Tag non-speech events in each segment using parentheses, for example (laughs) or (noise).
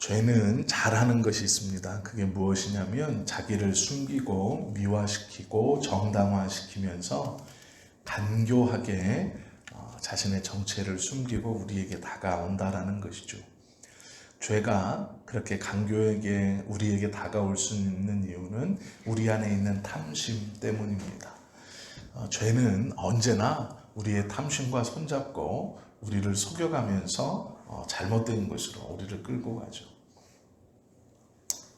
죄는 잘하는 것이 있습니다. 그게 무엇이냐면 자기를 숨기고 미화시키고 정당화시키면서 간교하게 어, 자신의 정체를 숨기고 우리에게 다가온다라는 것이죠. 죄가 그렇게 간교에게 우리에게 다가올 수 있는 이유는 우리 안에 있는 탐심 때문입니다. 어, 죄는 언제나 우리의 탐심과 손잡고 우리를 속여가면서 어, 잘못된 것으로 우리를 끌고 가죠.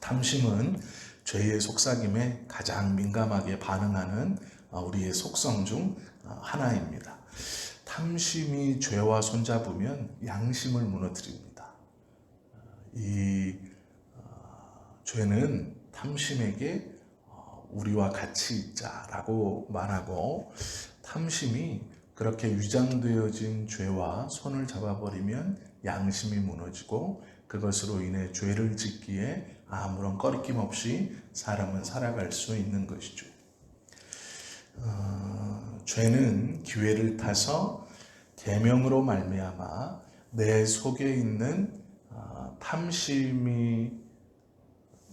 탐심은 죄의 속삭임에 가장 민감하게 반응하는 어, 우리의 속성 중 어, 하나입니다. 탐심이 죄와 손잡으면 양심을 무너뜨립니다. 이 어, 죄는 탐심에게 어, 우리와 같이 있자라고 말하고 탐심이 그렇게 위장되어진 죄와 손을 잡아버리면 양심이 무너지고 그것으로 인해 죄를 짓기에 아무런 꺼리낌 없이 사람은 살아갈 수 있는 것이죠. 어, 죄는 기회를 타서 계명으로 말미암아 내 속에 있는 어, 탐심이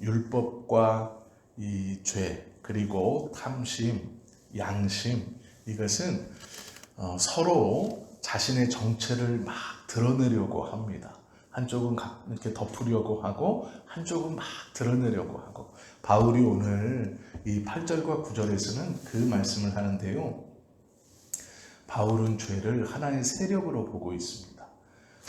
율법과 이 죄 그리고 탐심, 양심 이것은 어, 서로 자신의 정체를 막 드러내려고 합니다. 한쪽은 가- 이렇게 덮으려고 하고 한쪽은 막 드러내려고 하고 바울이 오늘 이 8절과 9절에서는 그 말씀을 하는데요. 바울은 죄를 하나의 세력으로 보고 있습니다.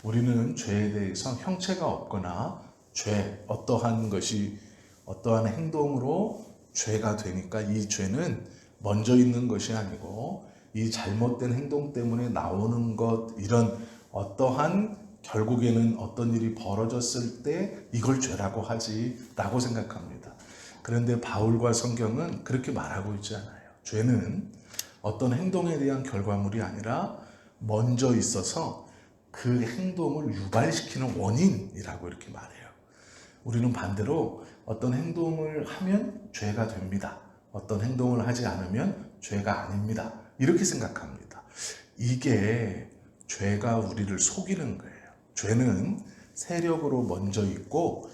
우리는 죄에 대해서 형체가 없거나 죄, 어떠한 것이 어떠한 행동으로 죄가 되니까 이 죄는 먼저 있는 것이 아니고 이 잘못된 행동 때문에 나오는 것 이런 어떠한 결국에는 어떤 일이 벌어졌을 때 이걸 죄라고 하지라고 생각합니다. 그런데 바울과 성경은 그렇게 말하고 있지 않아요. 죄는 어떤 행동에 대한 결과물이 아니라 먼저 있어서 그 행동을 유발시키는 원인이라고 이렇게 말해요. 우리는 반대로 어떤 행동을 하면 죄가 됩니다. 어떤 행동을 하지 않으면 죄가 아닙니다. 이렇게 생각합니다. 이게 죄가 우리를 속이는 거예요. 죄는 세력으로 먼저 있고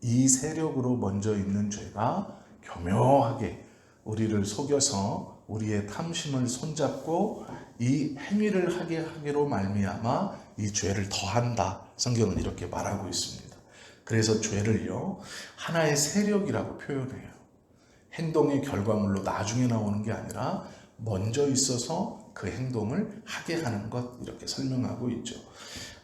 이 세력으로 먼저 있는 죄가 교묘하게 우리를 속여서 우리의 탐심을 손잡고 이 행위를 하게 하기로 말미암아 이 죄를 더한다. 성경은 이렇게 말하고 있습니다. 그래서 죄를요 하나의 세력이라고 표현해요. 행동의 결과물로 나중에 나오는 게 아니라 먼저 있어서 그 행동을 하게 하는 것 이렇게 설명하고 있죠.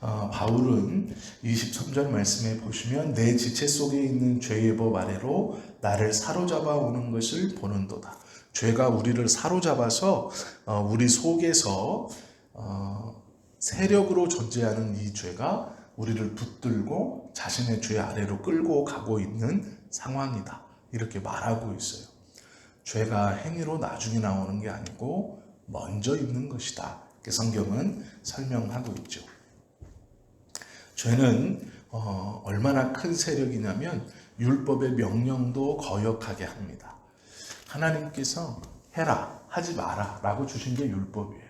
어, 바울은 23절 말씀에 보시면 내 지체 속에 있는 죄의 법 아래로 나를 사로잡아 오는 것을 보는도다. 죄가 우리를 사로잡아서 어, 우리 속에서 어, 세력으로 존재하는 이 죄가 우리를 붙들고 자신의 죄 아래로 끌고 가고 있는 상황이다. 이렇게 말하고 있어요. 죄가 행위로 나중에 나오는 게 아니고 먼저 있는 것이다. 성경은 설명하고 있죠. 죄는 어, 얼마나 큰 세력이냐면 율법의 명령도 거역하게 합니다. 하나님께서 해라, 하지 마라 라고 주신 게 율법이에요.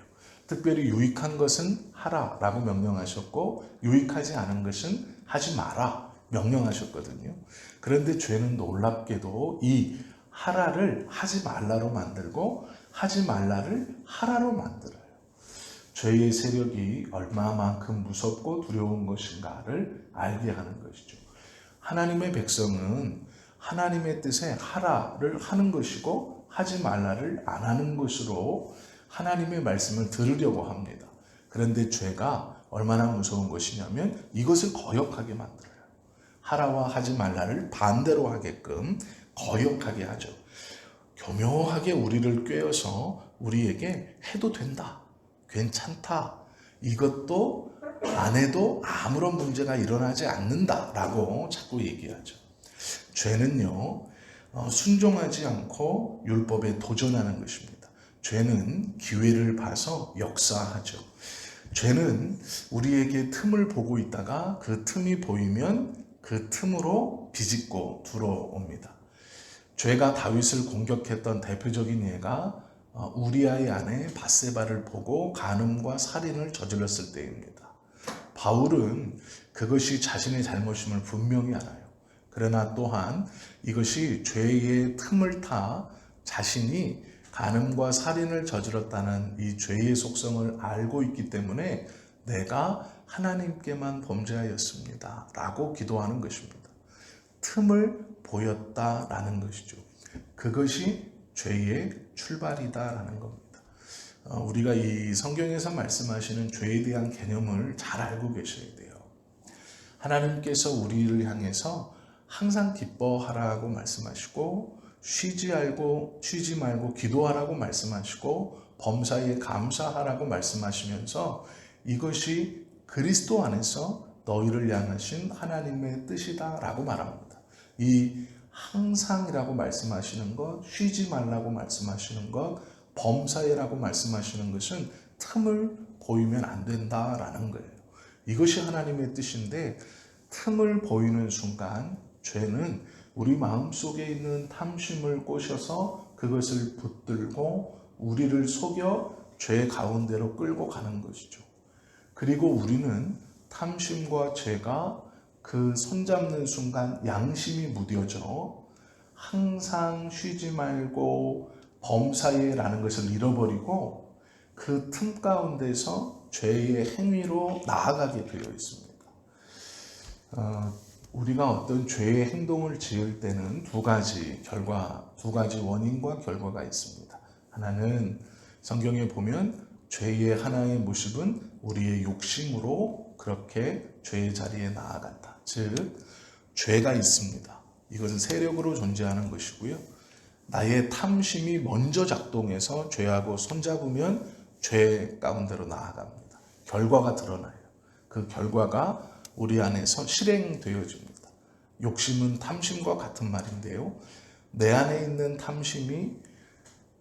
특별히 유익한 것은 하라 라고 명령하셨고 유익하지 않은 것은 하지 마라 명령하셨거든요. 그런데 죄는 놀랍게도 이 하라를 하지 말라로 만들고 하지 말라를 하라로 만들어요. 죄의 세력이 얼마만큼 무섭고 두려운 것인가를 알게 하는 것이죠. 하나님의 백성은 하나님의 뜻에 하라를 하는 것이고 하지 말라를 안 하는 것으로 하나님의 말씀을 들으려고 합니다. 그런데 죄가 얼마나 무서운 것이냐면 이것을 거역하게 만들어요. 하라와 하지 말라를 반대로 하게끔 거역하게 하죠. 교묘하게 우리를 꿰어서 우리에게 해도 된다. 괜찮다. 이것도 안 해도 아무런 문제가 일어나지 않는다라고 자꾸 얘기하죠. 죄는요, 어, 순종하지 않고 율법에 도전하는 것입니다. 죄는 기회를 봐서 역사하죠. 죄는 우리에게 틈을 보고 있다가 그 틈이 보이면 그 틈으로 비집고 들어옵니다. 죄가 다윗을 공격했던 대표적인 예가 어, 우리아의 아내 바세바를 보고 간음과 살인을 저질렀을 때입니다. 바울은 그것이 자신의 잘못임을 분명히 알아요. 그러나 또한 이것이 죄의 틈을 타 자신이 간음과 살인을 저질렀다는 이 죄의 속성을 알고 있기 때문에 내가 하나님께만 범죄하였습니다. 라고 기도하는 것입니다. 틈을 보였다라는 것이죠. 그것이 죄의 출발이다라는 겁니다. 어, 우리가 이 성경에서 말씀하시는 죄에 대한 개념을 잘 알고 계셔야 돼요. 하나님께서 우리를 향해서 항상 기뻐하라고 말씀하시고 쉬지 알고 쉬지 말고 기도하라고 말씀하시고 범사에 감사하라고 말씀하시면서 이것이 그리스도 안에서 너희를 향하신 하나님의 뜻이다라고 말합니다. 이 항상이라고 말씀하시는 것, 쉬지 말라고 말씀하시는 것, 범사에라고 말씀하시는 것은 틈을 보이면 안 된다라는 거예요. 이것이 하나님의 뜻인데 틈을 보이는 순간 죄는 우리 마음 속에 있는 탐심을 꼬셔서 그것을 붙들고 우리를 속여 죄 가운데로 끌고 가는 것이죠. 그리고 우리는 탐심과 죄가 그 손잡는 순간 양심이 무뎌져 항상 쉬지 말고 범사에라는 것을 잃어버리고 그 틈 가운데서 죄의 행위로 나아가게 되어 있습니다. 어, 우리가 어떤 죄의 행동을 지을 때는 두 가지 결과, 두 가지 원인과 결과가 있습니다. 하나는 성경에 보면 죄의 하나의 모습은 우리의 욕심으로 그렇게 죄의 자리에 나아간다. 즉, 죄가 있습니다. 이것은 세력으로 존재하는 것이고요. 나의 탐심이 먼저 작동해서 죄하고 손잡으면 죄 가운데로 나아갑니다. 결과가 드러나요. 그 결과가 우리 안에서 실행되어집니다. 욕심은 탐심과 같은 말인데요. 내 안에 있는 탐심이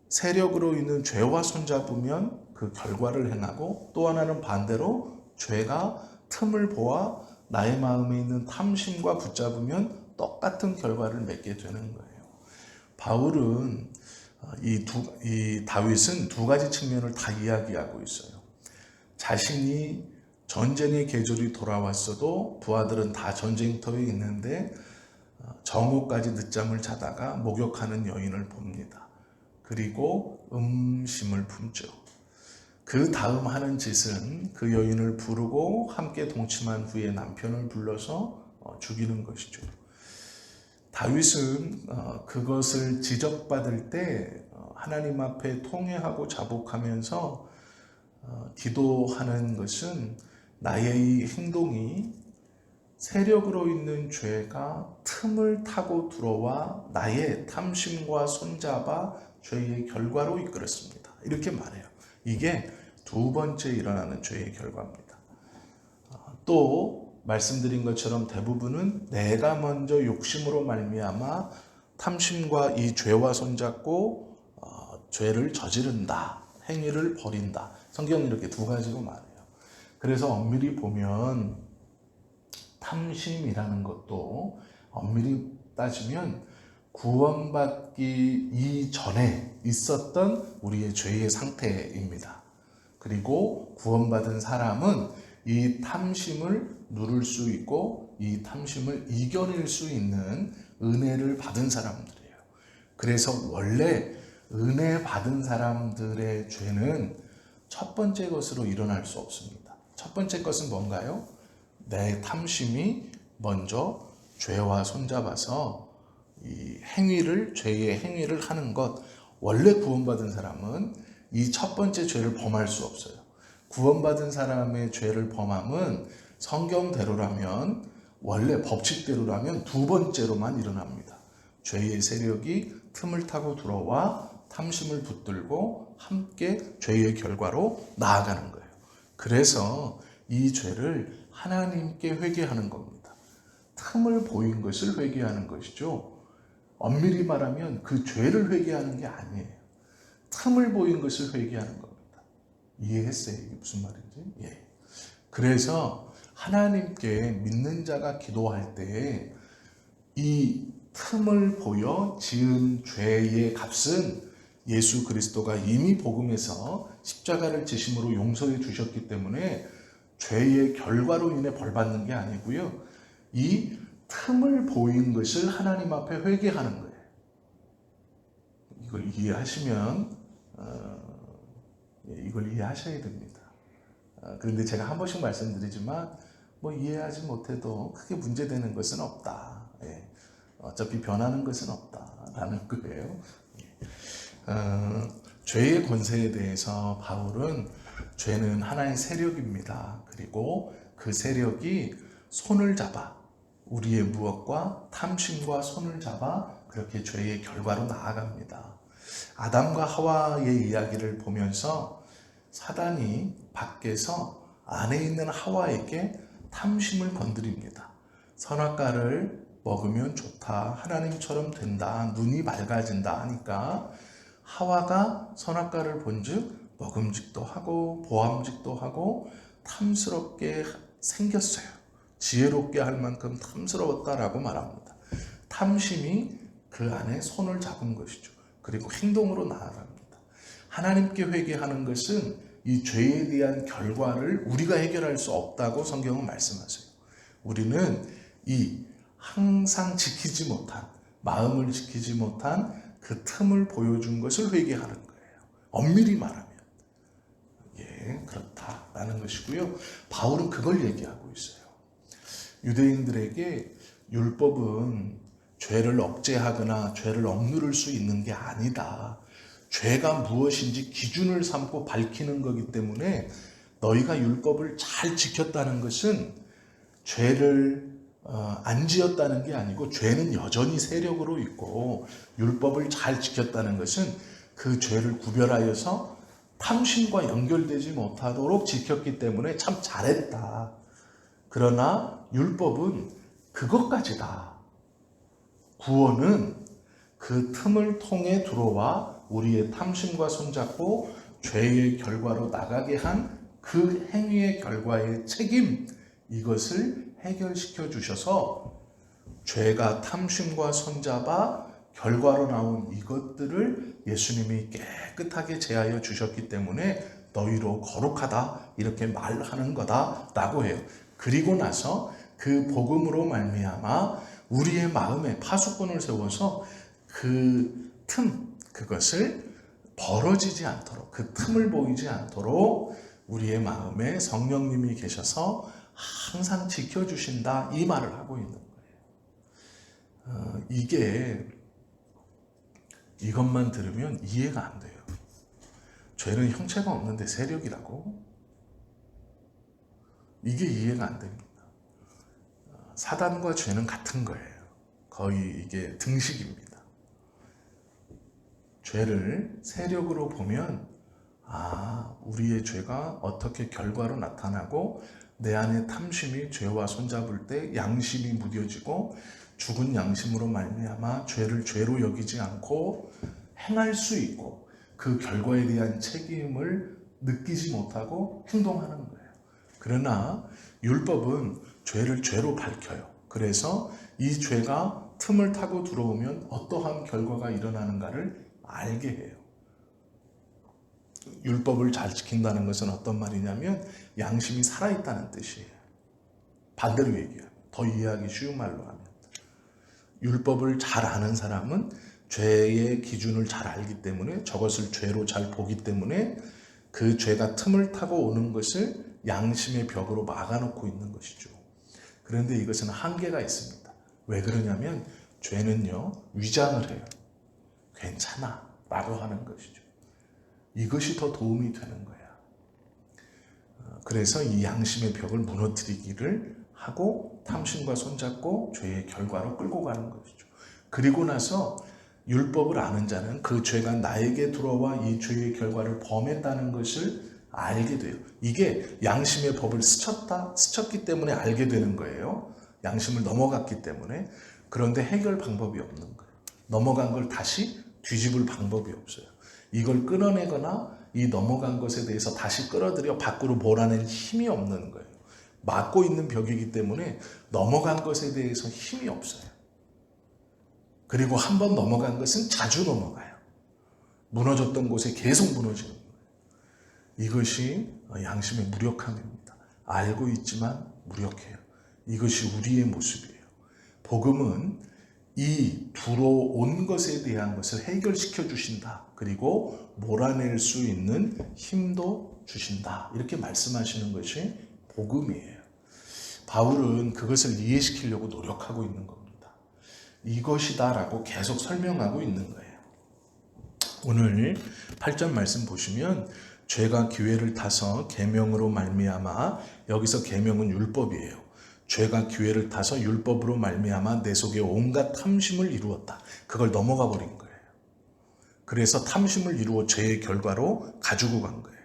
세력으로 있는 죄와 손잡으면 그 결과를 행하고 또 하나는 반대로 죄가 틈을 보아 나의 마음에 있는 탐심과 붙잡으면 똑같은 결과를 맺게 되는 거예요. 바울은 어, 이, 두, 이 다윗은 두 가지 측면을 다 이야기하고 있어요. 자신이 전쟁의 계절이 돌아왔어도 부하들은 다 전쟁터에 있는데 어, 정오까지 늦잠을 자다가 목욕하는 여인을 봅니다. 그리고 음심을 품죠. 그 다음 하는 짓은 그 여인을 부르고 함께 동침한 후에 남편을 불러서 어, 죽이는 것이죠. 다윗은 어, 그것을 지적받을 때 하나님 앞에 통회하고 자복하면서 기도하는 것은 나의 이 행동이 세력으로 있는 죄가 틈을 타고 들어와 나의 탐심과 손잡아 죄의 결과로 이끌었습니다. 이렇게 말해요. 이게 두 번째 일어나는 죄의 결과입니다. 어, 또 말씀드린 것처럼 대부분은 내가 먼저 욕심으로 말미암아 탐심과 이 죄와 손잡고 어, 죄를 저지른다, 행위를 벌인다. 성경은 이렇게 두 가지로 말해요. 그래서 엄밀히 보면 탐심이라는 것도 엄밀히 따지면 구원받기 이전에 있었던 우리의 죄의 상태입니다. 그리고 구원받은 사람은 이 탐심을 누를 수 있고 이 탐심을 이겨낼 수 있는 은혜를 받은 사람들이에요. 그래서 원래 은혜 받은 사람들의 죄는 첫 번째 것으로 일어날 수 없습니다. 첫 번째 것은 뭔가요? 내 탐심이 먼저 죄와 손잡아서 이 행위를 죄의 행위를 하는 것 원래 구원받은 사람은 이 첫 번째 죄를 범할 수 없어요. 구원받은 사람의 죄를 범함은 성경대로라면 원래 법칙대로라면 두 번째로만 일어납니다. 죄의 세력이 틈을 타고 들어와 탐심을 붙들고 함께 죄의 결과로 나아가는 거예요. 그래서 이 죄를 하나님께 회개하는 겁니다. 틈을 보인 것을 회개하는 것이죠. 엄밀히 말하면 그 죄를 회개하는 게 아니에요. 틈을 보인 것을 회개하는 겁니다. 이해했어요? 이게 무슨 말인지? 예. 그래서 하나님께 믿는 자가 기도할 때 이 틈을 보여 지은 죄의 값은 예수 그리스도가 이미 복음에서 십자가를 지심으로 용서해 주셨기 때문에 죄의 결과로 인해 벌 받는 게 아니고요. 이 틈을 보인 것을 하나님 앞에 회개하는 거예요. 이걸 이해하시면 어, 예, 이걸 이해하셔야 됩니다. 어, 그런데 제가 한 번씩 말씀드리지만 뭐 이해하지 못해도 크게 문제되는 것은 없다. 예. 어차피 변하는 것은 없다라는 (laughs) 거예요. 예. 어, 죄의 권세에 대해서 바울은 죄는 하나의 세력입니다. 그리고 그 세력이 손을 잡아 우리의 무엇과 탐심과 손을 잡아 그렇게 죄의 결과로 나아갑니다. 아담과 하와의 이야기를 보면서 사단이 밖에서 안에 있는 하와에게 탐심을 건드립니다. 선악과를 먹으면 좋다. 하나님처럼 된다. 눈이 밝아진다 하니까 하와가 선악과를 본즉 먹음직도 하고 보암직도 하고 탐스럽게 생겼어요. 지혜롭게 할 만큼 탐스러웠다라고 말합니다. 탐심이 그 안에 손을 잡은 것이죠. 그리고 행동으로 나아갑니다. 하나님께 회개하는 것은 이 죄에 대한 결과를 우리가 해결할 수 없다고 성경은 말씀하세요. 우리는 이 항상 지키지 못한 마음을 지키지 못한 그 틈을 보여준 것을 회개하는 거예요. 엄밀히 말하면 예 그렇다라는 것이고요. 바울은 그걸 얘기하고. 유대인들에게 율법은 죄를 억제하거나 죄를 억누를 수 있는 게 아니다. 죄가 무엇인지 기준을 삼고 밝히는 거기 때문에 너희가 율법을 잘 지켰다는 것은 죄를 어, 안 지었다는 게 아니고 죄는 여전히 세력으로 있고 율법을 잘 지켰다는 것은 그 죄를 구별하여서 탐심과 연결되지 못하도록 지켰기 때문에 참 잘했다. 그러나 율법은 그것까지다. 구원은 그 틈을 통해 들어와 우리의 탐심과 손잡고 죄의 결과로 나가게 한 그 행위의 결과의 책임 이것을 해결시켜 주셔서 죄가 탐심과 손잡아 결과로 나온 이것들을 예수님이 깨끗하게 제하여 주셨기 때문에 너희로 거룩하다 이렇게 말하는 거다라고 해요. 그리고 나서 그 복음으로 말미암아 우리의 마음에 파수꾼을 세워서 그 틈 그것을 벌어지지 않도록 그 틈을 보이지 않도록 우리의 마음에 성령님이 계셔서 항상 지켜주신다 이 말을 하고 있는 거예요. 어, 이게 이것만 들으면 이해가 안 돼요. 죄는 형체가 없는데 세력이라고? 이게 이해가 안 됩니다. 어, 사단과 죄는 같은 거예요. 거의 이게 등식입니다. 죄를 세력으로 보면 아, 우리의 죄가 어떻게 결과로 나타나고 내 안에 탐심이 죄와 손잡을 때 양심이 무뎌지고 죽은 양심으로 말미암아 죄를 죄로 여기지 않고 행할 수 있고 그 결과에 대한 책임을 느끼지 못하고 행동하는 거예요. 그러나 율법은 죄를 죄로 밝혀요. 그래서 이 죄가 틈을 타고 들어오면 어떠한 결과가 일어나는가를 알게 해요. 율법을 잘 지킨다는 것은 어떤 말이냐면 양심이 살아있다는 뜻이에요. 반대로 얘기해요. 더 이해하기 쉬운 말로 하면. 율법을 잘 아는 사람은 죄의 기준을 잘 알기 때문에 저것을 죄로 잘 보기 때문에 그 죄가 틈을 타고 오는 것을 양심의 벽으로 막아놓고 있는 것이죠. 그런데 이것은 한계가 있습니다. 왜 그러냐면 죄는요, 위장을 해요. 괜찮아. 라고 하는 것이죠. 이것이 더 도움이 되는 거야. 어, 그래서 이 양심의 벽을 무너뜨리기를 하고 탐심과 손잡고 죄의 결과로 끌고 가는 것이죠. 그리고 나서 율법을 아는 자는 그 죄가 나에게 들어와 이 죄의 결과를 범했다는 것을 알게 돼요. 이게 양심의 법을 스쳤다, 스쳤기 때문에 알게 되는 거예요. 양심을 넘어갔기 때문에. 그런데 해결 방법이 없는 거예요. 넘어간 걸 다시 뒤집을 방법이 없어요. 이걸 끌어내거나 이 넘어간 것에 대해서 다시 끌어들여 밖으로 몰아낼 힘이 없는 거예요. 막고 있는 벽이기 때문에 넘어간 것에 대해서 힘이 없어요. 그리고 한 번 넘어간 것은 자주 넘어가요. 무너졌던 곳에 계속 무너지는 거예요. 이것이 양심의 무력함입니다. 알고 있지만 무력해요. 이것이 우리의 모습이에요. 복음은 이 들어온 것에 대한 것을 해결시켜 주신다. 그리고 몰아낼 수 있는 힘도 주신다. 이렇게 말씀하시는 것이 복음이에요. 바울은 그것을 이해시키려고 노력하고 있는 겁니다. 이것이다라고 계속 설명하고 있는 거예요. 오늘 8절 말씀 보시면 죄가 기회를 타서 계명으로 말미암아 여기서 계명은 율법이에요. 죄가 기회를 타서 율법으로 말미암아 내 속에 온갖 탐심을 이루었다. 그걸 넘어가 버린 거예요. 그래서 탐심을 이루어 죄의 결과로 가지고 간 거예요.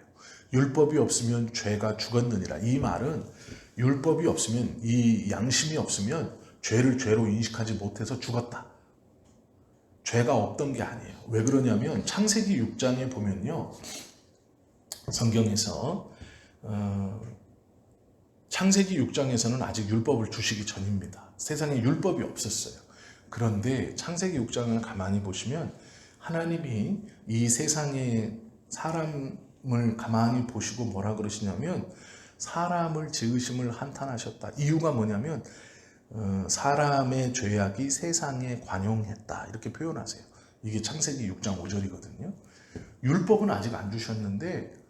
율법이 없으면 죄가 죽었느니라. 이 말은 율법이 없으면 이 양심이 없으면 죄를 죄로 인식하지 못해서 죽었다. 죄가 없던 게 아니에요. 왜 그러냐면 창세기 6장에 보면요. 성경에서 어, 창세기 6장에서는 아직 율법을 주시기 전입니다. 세상에 율법이 없었어요. 그런데 창세기 6장을 가만히 보시면 하나님이 이 세상에 사람을 가만히 보시고 뭐라 그러시냐면 사람을 지으심을 한탄하셨다. 이유가 뭐냐면 어, 사람의 죄악이 세상에 관용했다. 이렇게 표현하세요. 이게 창세기 6장 5절이거든요. 율법은 아직 안 주셨는데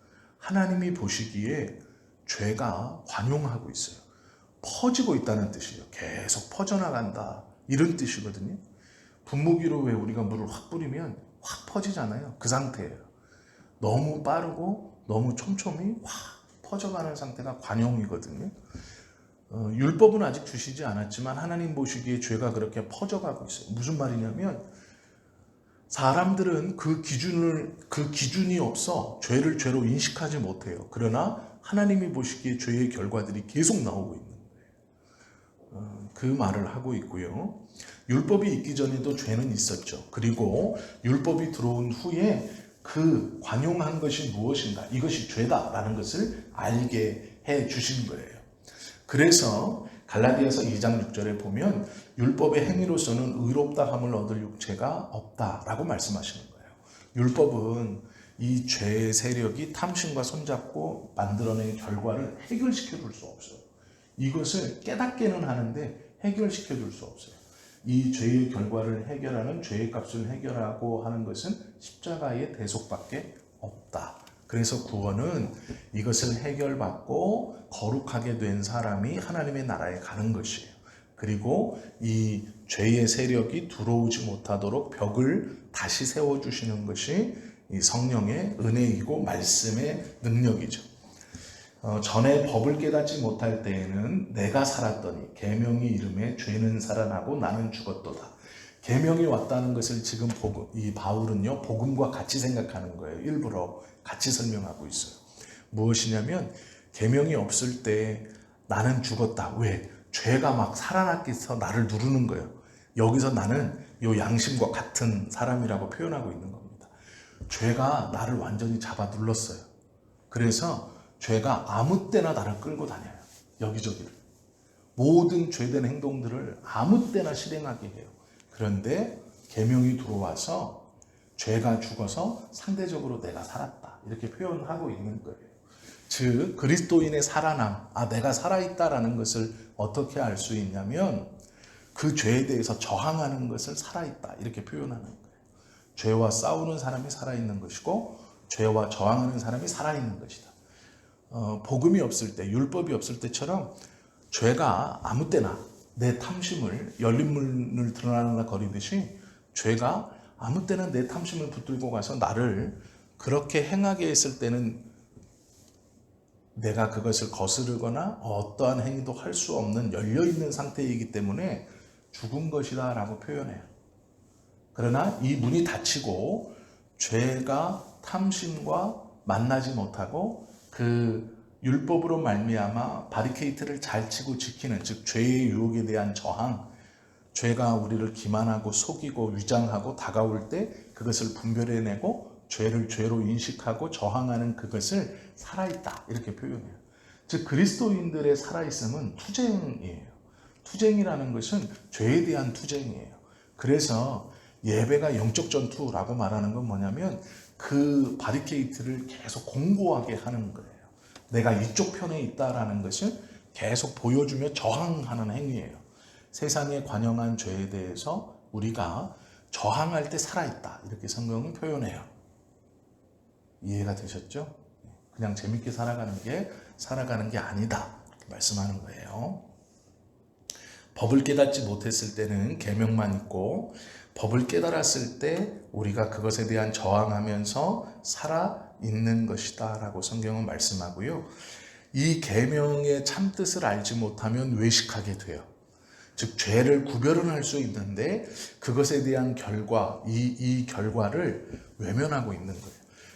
하나님이 보시기에 죄가 관용하고 있어요. 퍼지고 있다는 뜻이에요. 계속 퍼져나간다. 이런 뜻이거든요. 분무기로 왜 우리가 물을 확 뿌리면 확 퍼지잖아요. 그 상태예요. 너무 빠르고 너무 촘촘히 확 퍼져가는 상태가 관용이거든요. 어, 율법은 아직 주시지 않았지만 하나님 보시기에 죄가 그렇게 퍼져가고 있어요. 무슨 말이냐면 사람들은 그 기준을 그 기준이 없어 죄를 죄로 인식하지 못해요. 그러나 하나님이 보시기에 죄의 결과들이 계속 나오고 있는 거예요. 어, 그 말을 하고 있고요. 율법이 있기 전에도 죄는 있었죠. 그리고 율법이 들어온 후에 그 관용한 것이 무엇인가, 이것이 죄다라는 것을 알게 해 주신 거예요. 그래서 갈라디아서 2장 6절에 보면 율법의 행위로서는 의롭다 함을 얻을 육체가 없다라고 말씀하시는 거예요. 율법은 이 죄의 세력이 탐심과 손잡고 만들어낸 결과를 해결시켜 줄 수 없어요. 이것을 깨닫게는 하는데 해결시켜 줄 수 없어요. 이 죄의 결과를 해결하는 죄의 값을 해결하고 하는 것은 십자가의 대속밖에 없다. 그래서 구원은 이것을 해결받고 거룩하게 된 사람이 하나님의 나라에 가는 것이에요. 그리고 이 죄의 세력이 들어오지 못하도록 벽을 다시 세워주시는 것이 이 성령의 은혜이고 말씀의 능력이죠. 어, 전에 법을 깨닫지 못할 때에는 내가 살았더니 계명이 이름에 죄는 살아나고 나는 죽었도다. 계명이 왔다는 것을 지금 복음, 이 바울은요 복음과 같이 생각하는 거예요. 일부러 같이 설명하고 있어요. 무엇이냐면 계명이 없을 때 나는 죽었다. 왜? 죄가 막 살아났기 서 나를 누르는 거예요. 여기서 나는 요 양심과 같은 사람이라고 표현하고 있는 겁니다. 죄가 나를 완전히 잡아 눌렀어요. 그래서 죄가 아무 때나 나를 끌고 다녀요. 여기저기를. 모든 죄된 행동들을 아무 때나 실행하게 해요. 그런데 계명이 들어와서 죄가 죽어서 상대적으로 내가 살았다. 이렇게 표현하고 있는 거예요. 즉 그리스도인의 살아남, 아 내가 살아있다라는 것을 어떻게 알 수 있냐면 그 죄에 대해서 저항하는 것을 살아있다 이렇게 표현하는 거예요. 죄와 싸우는 사람이 살아있는 것이고 죄와 저항하는 사람이 살아있는 것이다. 어, 복음이 없을 때, 율법이 없을 때처럼 죄가 아무 때나 내 탐심을 열린 문을 드러나는 거리듯이 죄가 아무 때나 내 탐심을 붙들고 가서 나를 그렇게 행하게 했을 때는 내가 그것을 거스르거나 어떠한 행위도 할 수 없는 열려 있는 상태이기 때문에 죽은 것이다 라고 표현해요. 그러나 이 문이 닫히고 죄가 탐심과 만나지 못하고 그 율법으로 말미암아 바리케이트를 잘 치고 지키는 즉 죄의 유혹에 대한 저항 죄가 우리를 기만하고 속이고 위장하고 다가올 때 그것을 분별해내고 죄를 죄로 인식하고 저항하는 그것을 살아있다 이렇게 표현해요. 즉 그리스도인들의 살아있음은 투쟁이에요. 투쟁이라는 것은 죄에 대한 투쟁이에요. 그래서 예배가 영적 전투라고 말하는 건 뭐냐면 그 바리케이트를 계속 공고하게 하는 거예요. 내가 이쪽 편에 있다라는 것을 계속 보여주며 저항하는 행위예요. 세상에 관영한 죄에 대해서 우리가 저항할 때 살아있다. 이렇게 성경은 표현해요. 이해가 되셨죠? 그냥 재밌게 살아가는 게 살아가는 게 아니다. 말씀하는 거예요. 법을 깨닫지 못했을 때는 계명만 있고 법을 깨달았을 때 우리가 그것에 대한 저항하면서 살아 있는 것이다라고 성경은 말씀하고요. 이 계명의 참 뜻을 알지 못하면 외식하게 돼요. 즉 죄를 구별은 할 수 있는데 그것에 대한 결과 이, 이 결과를 외면하고 있는 거예요.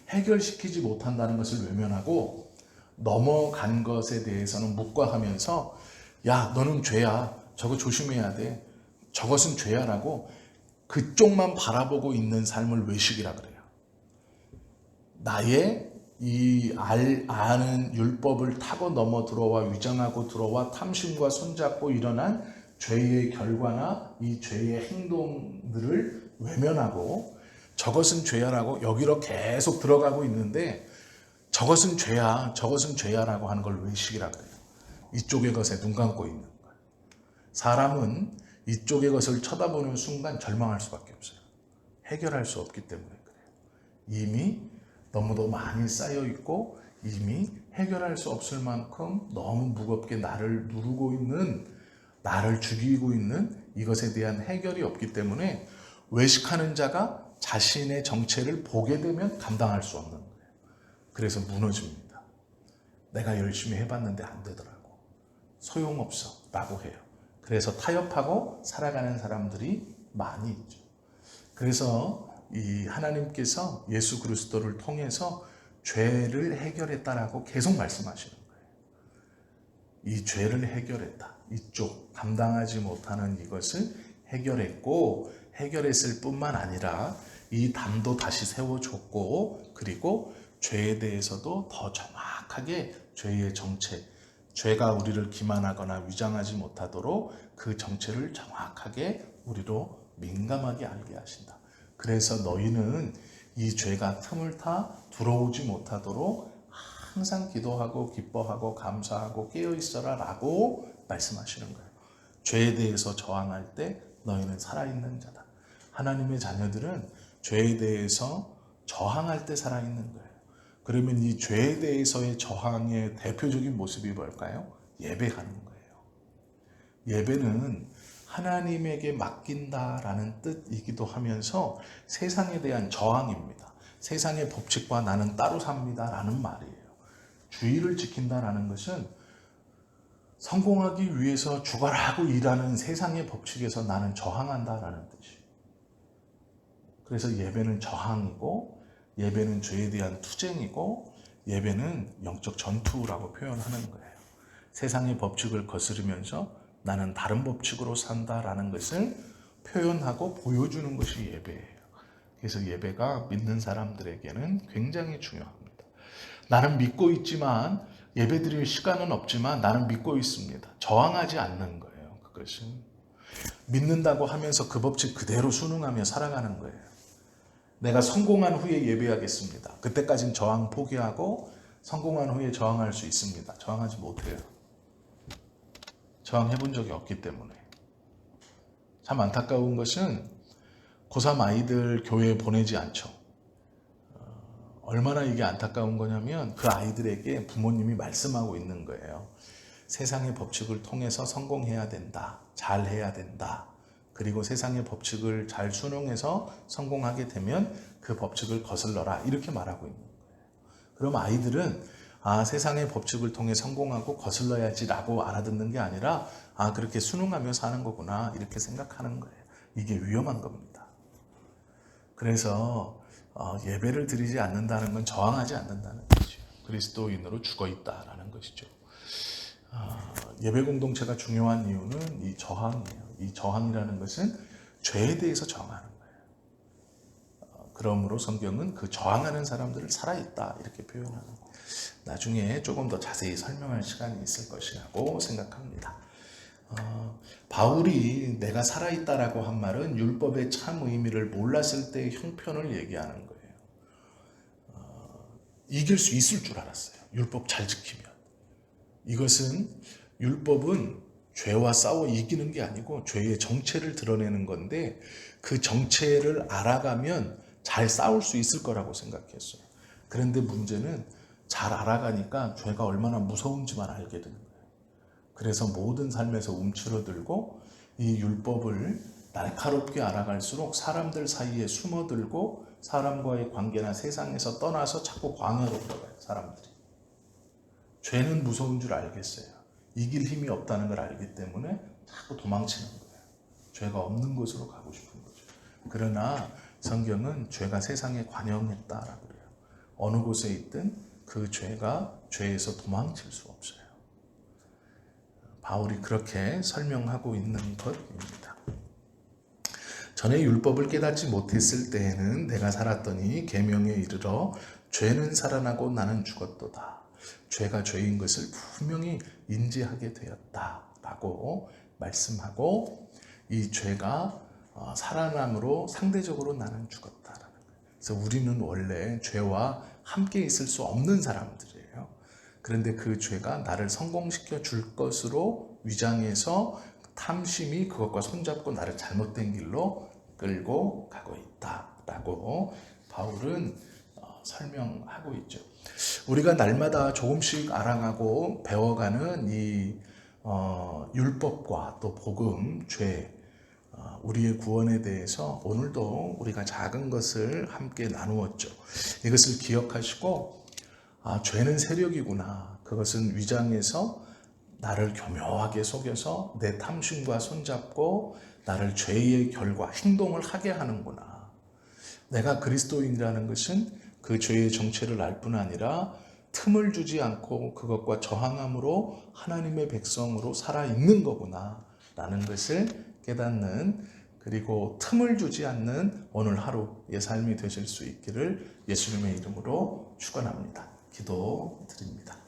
해결시키지 못한다는 것을 외면하고 넘어간 것에 대해서는 묵과하면서 야 너는 죄야 저거 조심해야 돼 저것은 죄야라고 그쪽만 바라보고 있는 삶을 외식이라 그래요. 나의 이 알, 아는 율법을 타고 넘어 들어와 위장하고 들어와 탐심과 손잡고 일어난 죄의 결과나 이 죄의 행동들을 외면하고 저것은 죄야라고 여기로 계속 들어가고 있는데 저것은 죄야, 저것은 죄야라고 하는 걸 외식이라 그래요. 이쪽의 것에 눈 감고 있는 거예요. 사람은 이쪽의 것을 쳐다보는 순간 절망할 수밖에 없어요. 해결할 수 없기 때문에 그래요. 이미 너무도 많이 쌓여 있고 이미 해결할 수 없을 만큼 너무 무겁게 나를 누르고 있는 나를 죽이고 있는 이것에 대한 해결이 없기 때문에 외식하는 자가 자신의 정체를 보게 되면 감당할 수 없는 거예요. 그래서 무너집니다. 내가 열심히 해봤는데 안 되더라고. 소용없어. 라고 해요. 그래서 타협하고 살아가는 사람들이 많이 있죠. 그래서 이 하나님께서 예수 그리스도를 통해서 죄를 해결했다라고 계속 말씀하시는 거예요. 이 죄를 해결했다. 이쪽 감당하지 못하는 이것을 해결했고 해결했을 뿐만 아니라 이 담도 다시 세워줬고 그리고 죄에 대해서도 더 정확하게 죄의 정체 죄가 우리를 기만하거나 위장하지 못하도록 그 정체를 정확하게 우리로 민감하게 알게 하신다. 그래서 너희는 이 죄가 틈을 타 들어오지 못하도록 항상 기도하고 기뻐하고 감사하고 깨어 있어라 라고 말씀하시는 거예요. 죄에 대해서 저항할 때 너희는 살아있는 자다. 하나님의 자녀들은 죄에 대해서 저항할 때 살아있는 거예요. 그러면 이 죄에 대해서의 저항의 대표적인 모습이 뭘까요? 예배하는 거예요. 예배는 하나님에게 맡긴다라는 뜻이기도 하면서 세상에 대한 저항입니다. 세상의 법칙과 나는 따로 삽니다라는 말이에요. 주의를 지킨다라는 것은 성공하기 위해서 죽어라고 일하는 세상의 법칙에서 나는 저항한다라는 뜻이에요. 그래서 예배는 저항이고 예배는 죄에 대한 투쟁이고 예배는 영적 전투라고 표현하는 거예요. 세상의 법칙을 거스르면서 나는 다른 법칙으로 산다라는 것을 표현하고 보여주는 것이 예배예요. 그래서 예배가 믿는 사람들에게는 굉장히 중요합니다. 나는 믿고 있지만 예배 드릴 시간은 없지만 나는 믿고 있습니다. 저항하지 않는 거예요. 그것은 믿는다고 하면서 그 법칙 그대로 순응하며 살아가는 거예요. 내가 성공한 후에 예배하겠습니다. 그때까지는 저항 포기하고 성공한 후에 저항할 수 있습니다. 저항하지 못해요. 저항해 본 적이 없기 때문에. 참 안타까운 것은 고3 아이들 교회에 보내지 않죠. 어, 얼마나 이게 안타까운 거냐면 그 아이들에게 부모님이 말씀하고 있는 거예요. 세상의 법칙을 통해서 성공해야 된다. 잘 해야 된다. 그리고 세상의 법칙을 잘 순응해서 성공하게 되면 그 법칙을 거슬러라. 이렇게 말하고 있는 거예요. 그럼 아이들은 아, 세상의 법칙을 통해 성공하고 거슬러야지라고 알아듣는 게 아니라 아, 그렇게 순응하며 사는 거구나. 이렇게 생각하는 거예요. 이게 위험한 겁니다. 그래서 어, 예배를 드리지 않는다는 건 저항하지 않는다는 뜻이죠. 그리스도인으로 죽어 있다라는 것이죠. 어, 예배 공동체가 중요한 이유는 이 저항이에요. 이 저항이라는 것은 죄에 대해서 저항하는 거예요. 어, 그러므로 성경은 그 저항하는 사람들을 살아있다 이렇게 표현하는 거예요. 나중에 조금 더 자세히 설명할 시간이 있을 것이라고 생각합니다. 어, 바울이 내가 살아있다라고 한 말은 율법의 참 의미를 몰랐을 때의 형편을 얘기하는 거예요. 어, 이길 수 있을 줄 알았어요. 율법 잘 지키면. 이것은 율법은 죄와 싸워 이기는 게 아니고 죄의 정체를 드러내는 건데 그 정체를 알아가면 잘 싸울 수 있을 거라고 생각했어요. 그런데 문제는 잘 알아가니까 죄가 얼마나 무서운지만 알게 되는 거예요. 그래서 모든 삶에서 움츠러들고 이 율법을 날카롭게 알아갈수록 사람들 사이에 숨어들고 사람과의 관계나 세상에서 떠나서 자꾸 광야로 들어가요, 사람들이. 죄는 무서운 줄 알겠어요. 이길 힘이 없다는 걸 알기 때문에 자꾸 도망치는 거예요. 죄가 없는 곳으로 가고 싶은 거죠. 그러나 성경은 죄가 세상에 관영했다라고 그래요. 어느 곳에 있든 그 죄가 죄에서 도망칠 수 없어요. 바울이 그렇게 설명하고 있는 것입니다. 전에 율법을 깨닫지 못했을 때에는 내가 살았더니 계명에 이르러 죄는 살아나고 나는 죽었도다. 죄가 죄인 것을 분명히 인지하게 되었다라고 말씀하고 이 죄가 어, 살아남으로 상대적으로 나는 죽었다라는 거예요. 그래서 우리는 원래 죄와 함께 있을 수 없는 사람들이에요. 그런데 그 죄가 나를 성공시켜 줄 것으로 위장해서 탐심이 그것과 손잡고 나를 잘못된 길로 끌고 가고 있다라고 바울은 어, 설명하고 있죠. 우리가 날마다 조금씩 알아가고 배워가는 이 어, 율법과 또 복음, 죄, 어, 우리의 구원에 대해서 오늘도 우리가 작은 것을 함께 나누었죠. 이것을 기억하시고 아, 죄는 세력이구나. 그것은 위장해서 나를 교묘하게 속여서 내 탐심과 손잡고 나를 죄의 결과, 행동을 하게 하는구나. 내가 그리스도인이라는 것은 그 죄의 정체를 알 뿐 아니라 틈을 주지 않고 그것과 저항함으로 하나님의 백성으로 살아 있는 거구나. 라는 것을 깨닫는 그리고 틈을 주지 않는 오늘 하루의 삶이 되실 수 있기를 예수님의 이름으로 축원합니다. 기도 드립니다.